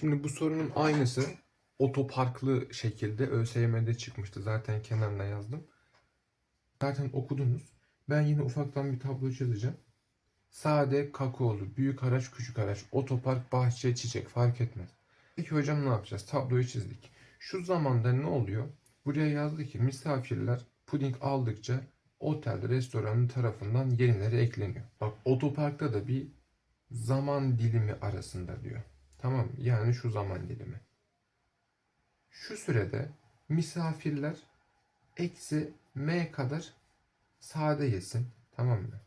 Şimdi bu sorunun aynısı otoparklı şekilde ÖSYM'de çıkmıştı. Zaten kenarına yazdım. Zaten okudunuz. Ben yine ufaktan bir tablo çizeceğim. Sade, kakaolu, büyük araç, küçük araç, otopark, bahçe, çiçek fark etmez. Peki hocam ne yapacağız? Tabloyu çizdik. Şu zamanda ne oluyor? Buraya yazdı ki misafirler puding aldıkça otel, restoranın tarafından yenileri ekleniyor. Bak otoparkta da bir zaman dilimi arasında diyor. Tamam? Yani şu zaman dilimi. Şu sürede misafirler eksi m kadar sade yesin. Tamam mı?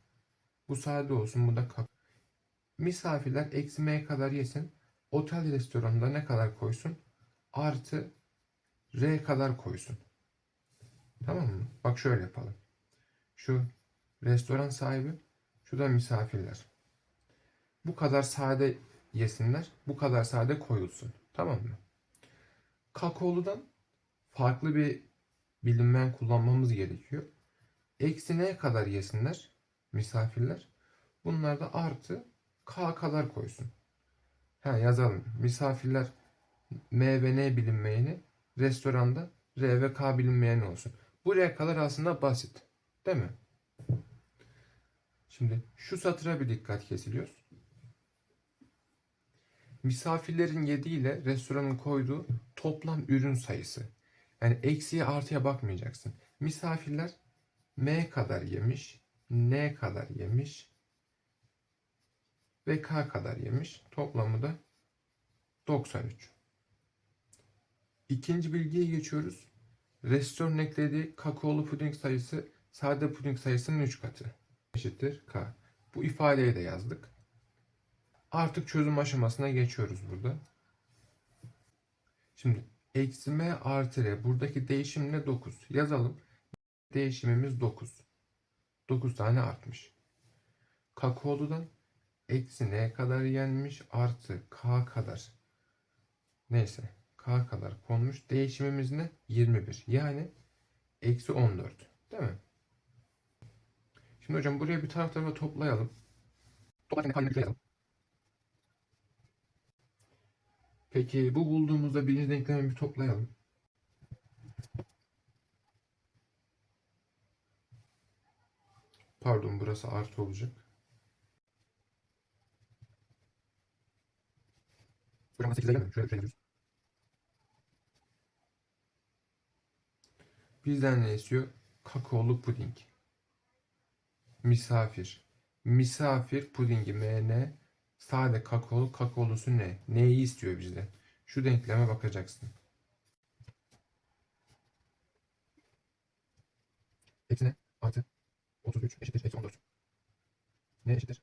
Bu sade olsun, bu da kap. Misafirler eksi m kadar yesin. Otel restoranında ne kadar koysun? Artı r kadar koysun. Tamam mı? Bak şöyle yapalım. Şu restoran sahibi, şu da misafirler. Bu kadar sade yesinler, bu kadar sade koyulsun. Tamam mı? Kakaoludan farklı bir bilinmeyen kullanmamız gerekiyor. Eksi neye kadar yesinler misafirler? Bunlar da artı k kadar koysun. Ha yazalım. Misafirler m ve n bilinmeyeni restoranda r ve k bilinmeyeni olsun. Buraya kadar aslında basit. Değil mi? Şimdi şu satıra bir dikkat kesiliyoruz. Misafirlerin yediği ile restoranın koyduğu toplam ürün sayısı. Yani eksiye artıya bakmayacaksın. Misafirler M kadar yemiş, N kadar yemiş ve K kadar yemiş. Toplamı da 93. İkinci bilgiye geçiyoruz. Restoranın eklediği kakaolu puding sayısı sade puding sayısının 3 katı. Eşittir K. Bu ifadeyi de yazdık. Artık çözüm aşamasına geçiyoruz burada. Şimdi eksi m artı r buradaki değişim ne 9 yazalım. Değişimimiz 9. 9 tane artmış. Kakaoludan eksi n kadar yenmiş artı k kadar. Neyse k kadar konmuş. Değişimimiz ne? 21. Yani eksi 14. Değil mi? Şimdi hocam buraya bir taraf tarafa toplayalım. Toplarken kaynaklı yazalım. Peki bu bulduğumuzda birinci denklemi bir toplayalım. Pardon burası artı olacak. Hocam 8'e gelmiyor. Şöyle şöyle Bizden ne istiyor? Kakaolu puding. Misafir. Misafir pudingi MN Sade kakaolu, kakaolusu ne? Neyi istiyor bizden? Şu denkleme bakacaksın. Eksi ne? Artı 33 eşittir eksi 14. Ne eşittir?